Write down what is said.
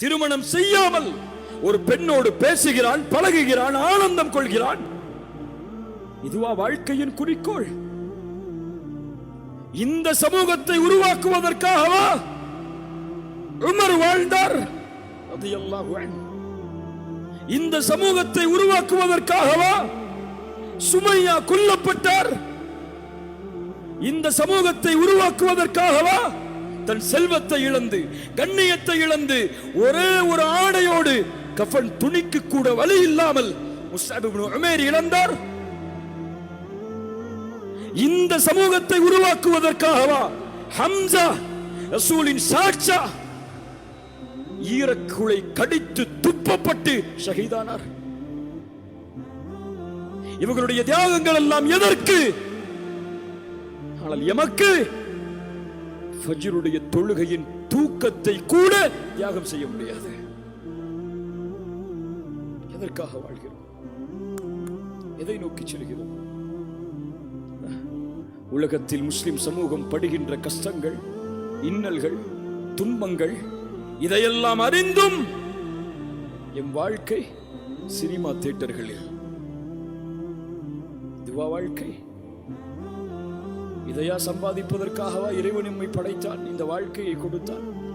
திருமணம் செய்யாமல் ஒரு பெண்ணோடு பேசுகிறான் பழகுகிறான் ஆனந்தம் கொள்கிறான். இதுவா வாழ்க்கையின் குறிக்கோள். இந்த சமூகத்தை உருவாக்குவதற்காகவா உமர் வாழ்ந்தார்? அது எல்லாம் இந்த சமூகத்தை உருவாக்குவதற்காகவா சுமையா கொல்லப்பட்டார்? இந்த சமூகத்தை உருவாக்குவதற்காகவா தன் செல்வத்தை இழந்து கண்ணியத்தை இழந்து ஒரே ஒரு ஆடையோடு கஃபன் துணிக்கு கூட வழி இல்லாமல் இழந்தார். இந்த சமூகத்தை உருவாக்குவதற்காகவா ஹம்சா ரசூலின் சாட்சா ஈரக்குளை கடித்து துப்பப்பட்டு ஷஹீதானார். இவர்களுடைய தியாகங்கள் எல்லாம் எதற்கு? ஆனால் எமக்கு ஃபஜ்ருடைய தொழுகையின் தூக்கத்தை கூட தியாகம் செய்ய முடியாது. எதற்காக வாழ்கிறோம்? எதை நோக்கி செல்கிறோம்? உலகத்தில் முஸ்லிம் சமூகம் படுகின்ற கஷ்டங்கள் இன்னல்கள் துன்பங்கள் இதையெல்லாம் அறிந்தும் எம் வாழ்க்கை சினிமா தியேட்டர்களில். இதுவா வாழ்க்கை இதையா சம்பாதிப்பதற்காகவா இறைவன் நம்மை படைத்தான்? இந்த வாழ்க்கையை கொடுத்தான்.